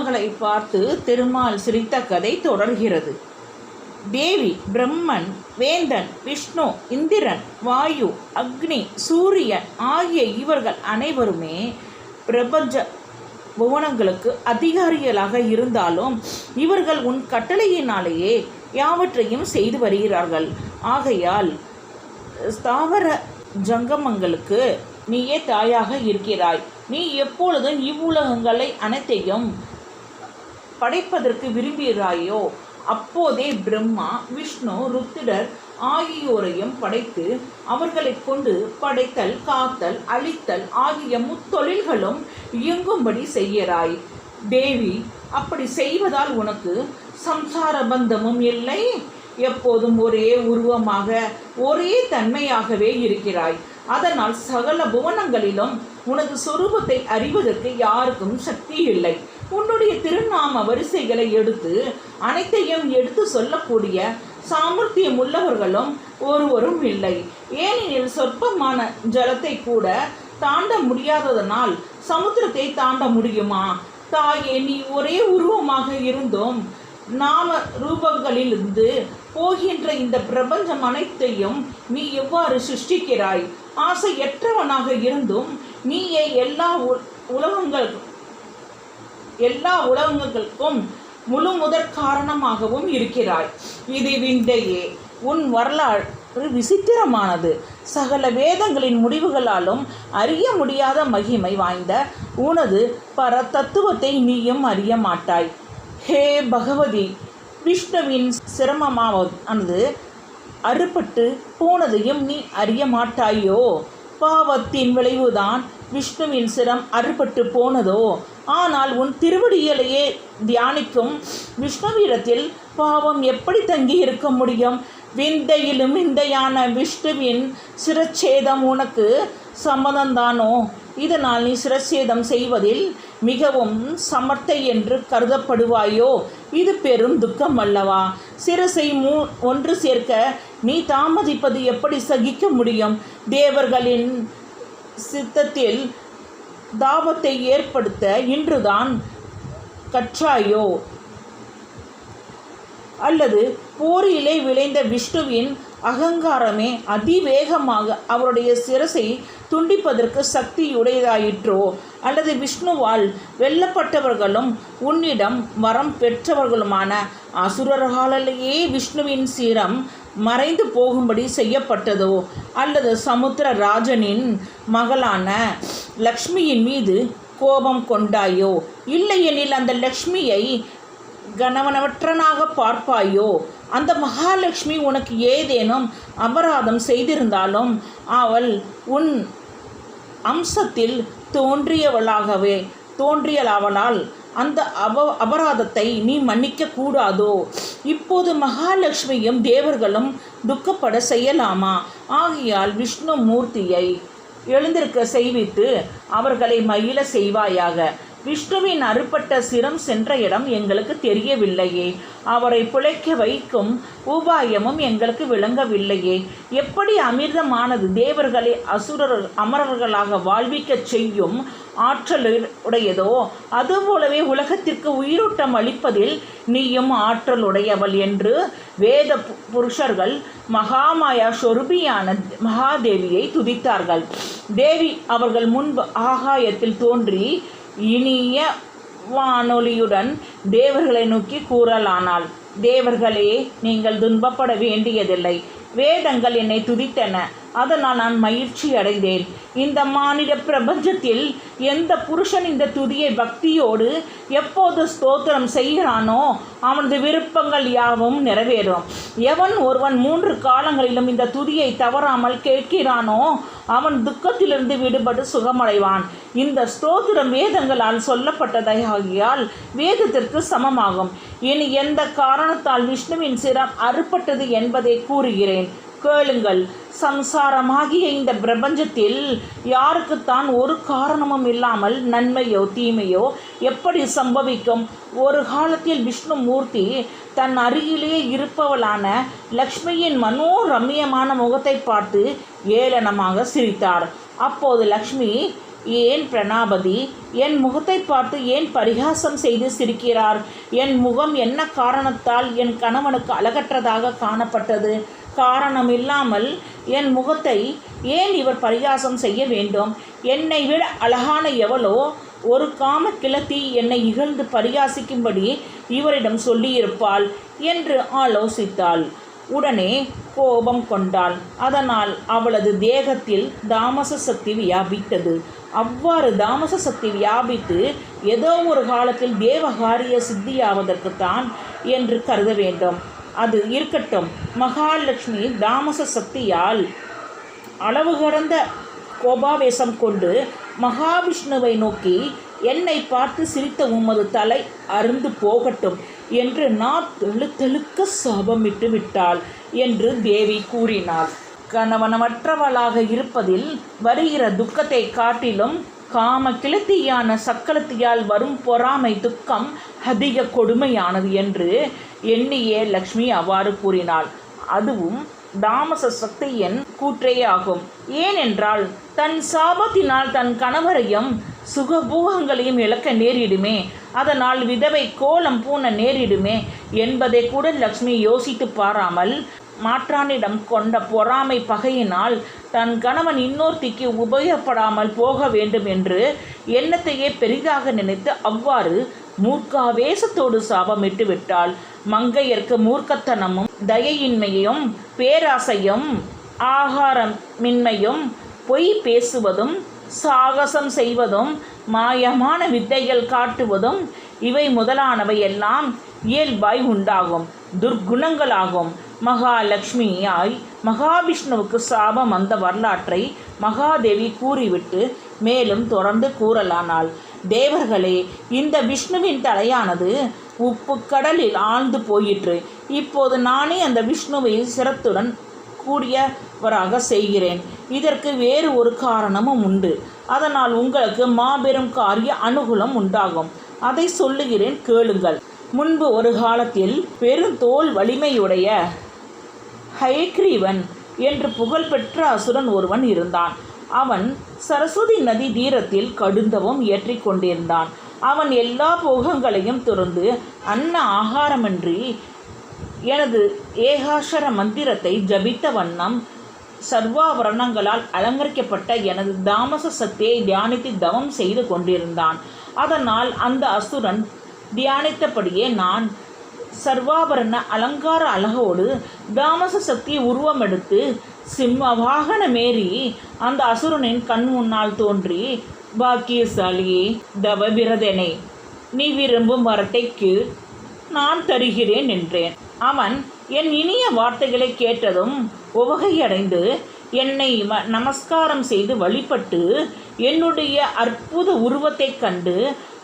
மருமகளை பார்த்து திருமால் சிரித்த கதை தொடர்கிறது. தேவி பிரம்மன் வேந்தன் விஷ்ணு இந்திரன் வாயு அக்னி சூரியன் ஆகிய இவர்கள் அனைவருமே பிரபஞ்ச புவனங்களுக்கு அதிகாரிகளாக இருந்தாலும் இவர்கள் உன் கட்டளையினாலேயே யாவற்றையும் செய்து வருகிறார்கள். ஆகையால் ஸ்தாவர ஜங்கமங்களுக்கு நீயே தாயாக இருக்கிறாய். நீ எப்பொழுதும் இவ்வுலகங்களை அனைத்தையும் படைப்பதற்கு விரும்புகிறாயோ அப்போதே பிரம்மா விஷ்ணு ருத்திரர் ஆகியோரையும் படைத்து அவர்களை கொண்டு படைத்தல் காத்தல் அழித்தல் ஆகிய முத்தொழில்களும் இயங்கும்படி செய்கிறாய் தேவி அப்படி செய்வதால் உனக்கு சம்சார பந்தமும் இல்லை? எப்போதும் ஒரே உருவமாக ஒரே தன்மையாகவே இருக்கிறாய். அதனால் சகல புவனங்களிலும் உனது சொரூபத்தை அறிவதற்கு யாருக்கும் சக்தி இல்லை. உன்னுடைய திருநாம வரிசைகளை எடுத்து அனைத்தையும் எடுத்து சொல்லக்கூடிய சாமர்த்தியம் உள்ளவர்களும் ஒருவரும் இல்லை. ஏனெனில் சொற்பமான ஜலத்தை கூட தாண்ட முடியாததனால் சமுத்திரத்தை தாண்ட முடியுமா? தாயே நீ ஒரே உருவமாக இருந்தும் நாம ரூபங்களிலிருந்து போகின்ற இந்த பிரபஞ்சம் அனைத்தையும் நீ எவ்வாறு சிருஷ்டிக்கிறாய்? ஆசையற்றவனாக இருந்தும் நீயே எல்லா உலகங்கள் எல்லா உலகங்களுக்கும் முழு முதற் காரணமாகவும் இருக்கிறாய். இது விந்தையே. உன் வரலாறு விசித்திரமானது. சகல வேதங்களின் முடிவுகளாலும் அறிய முடியாத மகிமை வாய்ந்த உனது பர தத்துவத்தை நீயும் அறிய மாட்டாய். ஹே பகவதி! விஷ்ணுவின் சிரமமானது அறுபட்டு போனதையும் நீ அறிய மாட்டாயோ? பாவத்தின் விளைவுதான் விஷ்ணுவின் சிரம் அறுபட்டு போனதோ? ஆனால் உன் திருவடிகளையே தியானிக்கும் விஷ்ணுவிடத்தில் பாவம் எப்படி தங்கி இருக்க முடியும்? விந்தையிலும் விந்தையான விஷ்ணுவின் சிரச்சேதம் உனக்கு சம்மதந்தானோ இதனால் நீ சிரச்சேதம் செய்வதில் மிகவும் சமர்த்தை என்று கருதப்படுவாயோ? இது பெரும் துக்கம் அல்லவா சிரசை மூ ஒன்று சேர்க்க நீ தாமதிப்பது எப்படி சகிக்க முடியும்? தேவர்களின் சித்தத்தில் தாபத்தை ஏற்படுத்த இன்றுதான் கற்றாயோ? அல்லது போரிலே விளைந்த விஷ்ணுவின் அகங்காரமே அதிவேகமாக அவருடைய சிரசை துண்டிப்பதற்கு சக்தியுடையதாயிற்றோ? அல்லது விஷ்ணுவால் வெல்லப்பட்டவர்களும் உன்னிடம் வரம் பெற்றவர்களுமான அசுரர்களாலேயே விஷ்ணுவின் சீரம் மறைந்து போகும்படி செய்யப்பட்டதோ? அல்லது சமுத்திர ராஜனின் மகளான லக்ஷ்மியின் மீது கோபம் கொண்டாயோ? இல்லையெனில் அந்த லக்ஷ்மியை கணவனவற்றனாக பார்ப்பாயோ? அந்த மகாலட்சுமி உனக்கு ஏதேனும் அபராதம் செய்திருந்தாலும் அவள் உன் அம்சத்தில் தோன்றியவளாகவே தோன்றியலாவலால் அந்த அப அபராதத்தை நீ மன்னிக்க கூடாதோ? இப்போது மகாலட்சுமியும் தேவர்களும் துக்கப்பட செய்யலாமா? ஆகையால் விஷ்ணு மூர்த்தியை எழுந்திருக்க செய்வித்து அவர்களை மகிழ செய்வாயாக. விஷ்ணுவின் அறுபட்ட சிரம் சென்ற இடம் எங்களுக்கு தெரியவில்லையே. அவரை பிழைக்க வைக்கும் உபாயமும் எங்களுக்கு விளங்கவில்லையே. எப்படி அமிர்தமானது தேவர்களை அசுரர் அமரர்களாக வாழ்விக்கச் செய்யும் ஆற்றல் உடையதோ அதுபோலவே உலகத்திற்கு உயிரோட்டம் அளிப்பதில் நீயும் ஆற்றல் உடையவள் என்று வேத பு- புருஷர்கள் மகாமாயா சொருபியான மகாதேவியை துதித்தார்கள். தேவி அவர்கள் முன்பு ஆகாயத்தில் தோன்றி இனிய வானொலியுடன் தேவர்களை நோக்கி கூறலானாள். தேவர்களே நீங்கள் துன்பப்பட வேண்டியதில்லை. வேதங்கள் என்னை துதித்தன. அதனால் நான் மகிழ்ச்சி அடைந்தேன். இந்த மானிட பிரபஞ்சத்தில் எந்த புருஷன் இந்த துதியை பக்தியோடு எப்போது ஸ்தோத்திரம் செய்கிறானோ அவனது விருப்பங்கள் யாவும் நிறைவேறும். எவன் ஒருவன் மூன்று காலங்களிலும் இந்த துதியை தவறாமல் கேட்கிறானோ அவன் துக்கத்திலிருந்து விடுபட்டு சுகமடைவான். இந்த ஸ்தோத்திரம் வேதங்களால் சொல்லப்பட்டதாகியால் வேதத்திற்கு சமமாகும். இனி எந்த காரணத்தால் விஷ்ணுவின் சிரம் அறுப்பட்டது என்பதை கூறுகிறேன். கேளுங்கள். சம்சாரமாகிய இந்த பிரபஞ்சத்தில் யாருக்குத்தான் ஒரு காரணமும் இல்லாமல் நன்மையோ தீமையோ எப்படி சம்பவிக்கும்? ஒரு காலத்தில் விஷ்ணுமூர்த்தி தன் அருகிலே இருப்பவளான லக்ஷ்மியின் மனோரம்யமான முகத்தை பார்த்து ஏளனமாக சிரித்தார். அப்போது லக்ஷ்மி ஏன் பிரணாபதி? என் முகத்தை பார்த்து ஏன் பரிகாசம் செய்து சிரிக்கிறார்? என் முகம் என்ன காரணத்தால் என் கணவனுக்கு அழகற்றதாக காணப்பட்டது? காரணம் இல்லாமல் என் முகத்தை ஏன் இவர் பரிகாசம் செய்ய வேண்டும்? என்னை விட அழகான எவளோ ஒரு காம கிளத்தி என்னை இகழ்ந்து பரிகாசிக்கும்படி இவரிடம் சொல்லியிருப்பாள் என்று ஆலோசித்தாள். உடனே கோபம் கொண்டாள். அதனால் அவளது தேகத்தில் தாமச சக்தி வியாபித்தது. அவ்வாறு தாமச சக்தி வியாபித்து ஏதோ ஒரு காலத்தில் தேவகாரிய சித்தியாவதற்குத்தான் என்று கருத வேண்டும். அது இருக்கட்டும். மகாலட்சுமி தாமச சக்தியால் அளவு கடந்த கோபாவேசம் கொண்டு மகாவிஷ்ணுவை நோக்கி என்னை பார்த்து சிரித்த உமது தலை அருந்து போகட்டும் என்று நான் தெழுத்தெழுக்க சாபமிட்டு விட்டாள் என்று தேவி கூறினாள். கணவனமற்றவளாக இருப்பதில் வருகிற துக்கத்தை காட்டிலும் காம கிளத்தியான சக்கலத்தியால் வரும் பொறாமை துக்கம் அதிக கொடுமையானது என்று எண்ணியே லக்ஷ்மி அவ்வாறு கூறினாள். அதுவும் தாமச சக்தியின் கூற்றேயாகும். ஏனென்றால் தன் சாபத்தினால் தன் கணவரையும் சுகபோகங்களையும் இழக்க நேரிடுமே அதனால் விதவை கோலம் பூண நேரிடுமே என்பதை கூட லக்ஷ்மி யோசித்து பாராமல் மாற்றானிடம் கொண்ட பொறாமை பகையினால் தன் கணவன் இன்னொருத்திக்கு உபயோகப்படாமல் போக வேண்டும் என்று எண்ணத்தையே பெரிதாக நினைத்து அவ்வாறு மூர்க்காவேசத்தோடு சாபமிட்டு விட்டால் மங்கையர்க்கு மூர்க்கத்தனமும் தயையின்மையும் பேராசையும் ஆகாரமின்மையும் பொய் பேசுவதும் சாகசம் செய்வதும் மாயமான வித்தைகள் காட்டுவதும் இவை முதலானவை எல்லாம் இயல்பாய் உண்டாகும் துர்க்குணங்களாகும். மகாலட்சுமியாய் மகாவிஷ்ணுவுக்கு சாபம் வந்த வரலாற்றை மகாதேவி கூறிவிட்டு மேலும் தொடர்ந்து கூறலானாள். தேவர்களே இந்த விஷ்ணுவின் தலையானது உப்பு கடலில் ஆழ்ந்து போயிற்று. இப்போது நானே அந்த விஷ்ணுவை சிரத்துடன் கூடியவராக செய்கிறேன். இதற்கு வேறு ஒரு காரணமும் உண்டு. அதனால் உங்களுக்கு மாபெரும் காரிய அனுகூலம் உண்டாகும். அதை சொல்லுகிறேன் கேளுங்கள். முன்பு ஒரு காலத்தில் பெருந்தோல் வலிமையுடைய ஹைக்ரீவன் என்று புகழ்பெற்ற அசுரன் ஒருவன் இருந்தான். அவன் சரஸ்வதி நதி தீரத்தில் கடுந்தவும் ஏற்றிக் கொண்டிருந்தான். அவன் எல்லா போகங்களையும் துறந்து அன்ன ஆகாரமின்றி எனது ஏகாஷர மந்திரத்தை ஜபித்த வண்ணம் சர்வாபரணங்களால் அலங்கரிக்கப்பட்ட எனது தாமச சக்தியை தியானித்து தவம் செய்து கொண்டிருந்தான். அதனால் அந்த அசுரன் தியானித்தபடியே நான் சர்வாபரண அலங்கார அழகோடு தாமச சக்தி உருவமெடுத்து சிம்ம வாகனமேறி அந்த அசுரனின் கண் முன்னால் தோன்றி பாக்கியசாலியே தவபிரதனே நீ விரும்பும் வரட்டைக்கு நான் தருகிறேன் என்றேன். அவன் என் இனிய வார்த்தைகளை கேட்டதும் உவகையடைந்து என்னை வ நமஸ்காரம் செய்து வழிபட்டு என்னுடைய அற்புத உருவத்தைக் கண்டு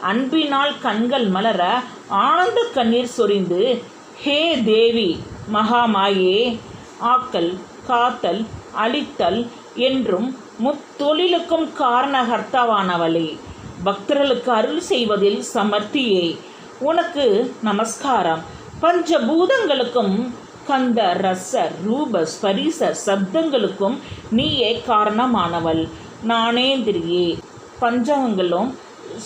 அன்பினால் கண்கள் மலர ஆனந்த கண்ணீர் சொரிந்து ஹே தேவி மகாமாயே ஆக்கல் காத்தல் அழித்தல் என்றும் முத்தொழிலுக்கும் காரணகர்த்தாவானவளே பக்தர்களுக்கு அருள் செய்வதில் சமர்த்தியே. உனக்கு நமஸ்காரம். பஞ்சபூதங்களுக்கும் கந்த ரச ரூப ஸ்பரிச சப்தங்களுக்கும் நீயே காரணமானவள். நானேந்திரியே. பஞ்சகங்களும்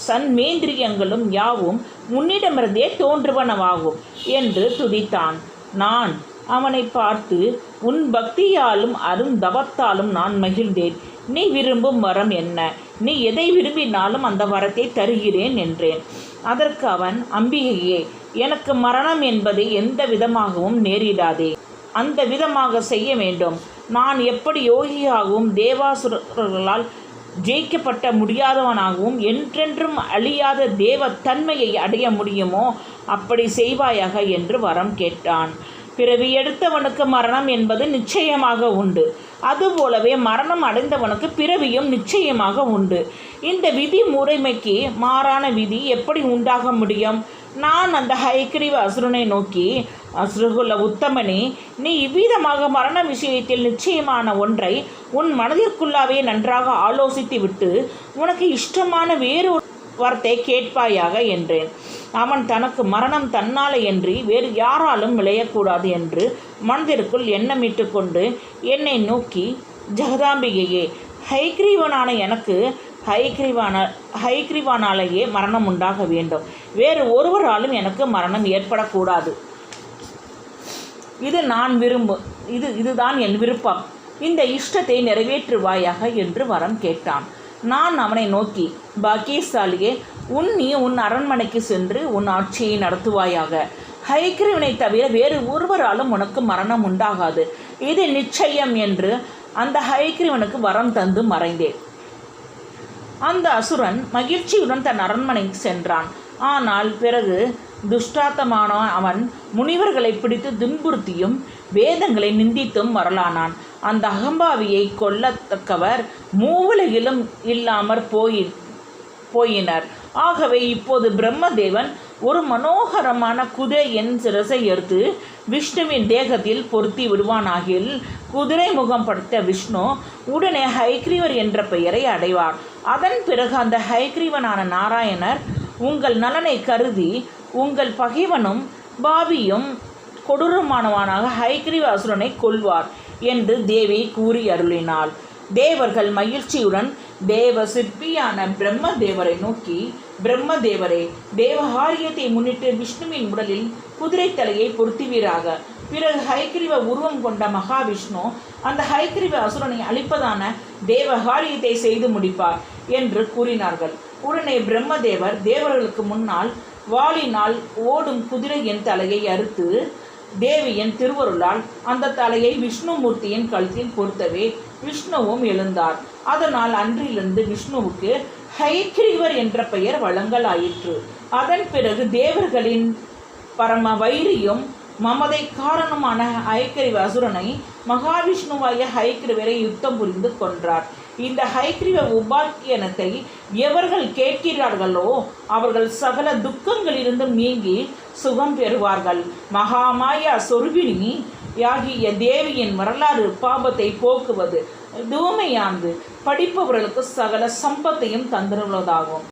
சன்மேந்திரியங்களும் யாவும் உன்னிடமிருந்தே தோன்றுவனவாகும் என்று துதித்தான். நான் அவனை பார்த்து உன் பக்தியாலும் அருந்தவத்தாலும் நான் மகிழ்ந்தேன். நீ விரும்பும் வரம் என்ன? நீ எதை விரும்பினாலும் அந்த வரத்தை தருகிறேன் என்றேன். அதற்கு அவன் அம்பிகையே எனக்கு மரணம் என்பதை எந்த விதமாகவும் நேரிடாதே. அந்த விதமாக செய்ய வேண்டும். நான் எப்படி யோகியாகவும் தேவாசுரர்களால் ஜெயிக்கப்பட்ட முடியாதவனாகவும் என்றென்றும் அழியாத தேவ தன்மையை அடைய முடியுமோ அப்படி செய்வாயாக என்று வரம் கேட்டான். பிறவி எடுத்தவனுக்கு மரணம் என்பது நிச்சயமாக உண்டு. அதுபோலவே மரணம் அடைந்தவனுக்கு பிறவியும் நிச்சயமாக உண்டு. இந்த விதி முறைமைக்கு மாறான விதி எப்படி உண்டாக முடியும்? நான் அந்த ஹைக்ரீவ அசுரனை நோக்கி அசுரகுல உத்தமனே நீ இவ்விதமாக மரண விஷயத்தில் நிச்சயமான ஒன்றை உன் மனதிற்குள்ளாவே நன்றாக ஆலோசித்து விட்டு உனக்கு இஷ்டமான வேறு வார்த்தை கேட்பாயாக என்றேன். அவன் தனக்கு மரணம் தன்னாலேயன்றி வேறு யாராலும் விளையக்கூடாது என்று மனதிற்குள் எண்ணமிட்டு கொண்டு என்னை நோக்கி ஜெகதாம்பிகையே ஹைக்ரீவனான எனக்கு ஹைக்ரிவான ஹைக்ரிவானாலேயே மரணம் உண்டாக வேண்டும். வேறு ஒருவராலும் எனக்கு மரணம் ஏற்படக்கூடாது. இது நான் விரும்பு இது இதுதான் என் விருப்பம். இந்த இஷ்டத்தை நிறைவேற்றுவாயாக என்று வரம் கேட்டான். நான் அவனை நோக்கி பாக்கியசாலியே உன் நீ உன் அரண்மனைக்கு சென்று உன் ஆட்சியை நடத்துவாயாக. ஹைக்ரிவினை தவிர வேறு ஒருவராலும் உனக்கு மரணம் உண்டாகாது. இது நிச்சயம் என்று அந்த ஹைக்ரிவனுக்கு வரம் தந்து மறைந்தேன். அந்த அசுரன் மகிழ்ச்சியுடன் தன் அரண்மனைக்கு சென்றான். ஆனால் பிறகு துஷ்டாத்தமான அவன் முனிவர்களை பிடித்து துன்புறுத்தியும் வேதங்களை நிந்தித்தும் வரலானான். அந்த அகம்பாவியை கொல்லத்தக்கவர் மூவுலகிலும் இல்லாமற் போயி போயினர். ஆகவே இப்போது பிரம்மதேவன் ஒரு மனோகரமான குதிரை என் சிரசை எடுத்து விஷ்ணுவின் தேகத்தில் பொருத்தி விடுவானாகில் குதிரை முகம் படுத்த விஷ்ணு உடனே ஹைக்ரீவர் என்ற பெயரை அடைவார். அதன் பிறகு அந்த ஹைக்ரீவனான நாராயணர் உங்கள் நலனை கருதி உங்கள் பகைவனும் பாவியும் கொடூரமானவனாக ஹைக்ரீவ அசுரனை கொல்வார் என்று தேவி கூறி அருளினாள். தேவர்கள் மகிழ்ச்சியுடன் தேவ சிற்பியான பிரம்ம தேவரை நோக்கி பிரம்மதேவரே தேவகாரியத்தை முன்னிட்டு விஷ்ணுவின் உடலில் குதிரை தலையை பொருத்துவீராக. பிறகு ஹைக்கிரிவ உருவம் கொண்ட மகாவிஷ்ணு அந்த ஹைக்கிரிவ அசுரனை அழிப்பதான தேவகாரியத்தை செய்து முடிப்பார் என்று கூறினார்கள். உடனே பிரம்மதேவர் தேவர்களுக்கு முன்னால் வாளினால் ஓடும் குதிரையின் தலையை அறுத்து தேவியின் திருவருளால் அந்த தலையை விஷ்ணுமூர்த்தியின் கழுத்தில் பொறுத்தவே விஷ்ணுவும் எழுந்தார். அதனால் அன்றிலிருந்து விஷ்ணுவுக்கு ஹைக்ரீவர் என்ற பெயர் வழங்கலாயிற்று. அதன் பிறகு தேவர்களின் பரம வைரியும் மமதை காரணமான ஹைக்கிரிவ அசுரனை மகாவிஷ்ணுவாய ஹைக்கிரிவரை யுத்தம் புரிந்து கொன்றார். இந்த ஹைக்கிரிவ உபாக்கியனத்தை எவர்கள் கேட்கிறார்களோ அவர்கள் சகல துக்கங்களிலிருந்தும் நீங்கி சுகம் பெறுவார்கள். மகாமாயா சொருபினி யாகிய தேவியின் வரலாறு பாபத்தை போக்குவது தூய்மையானது. படிப்பவர்களுக்கு சகல சம்பத்தையும் தந்துள்ளதாகும்.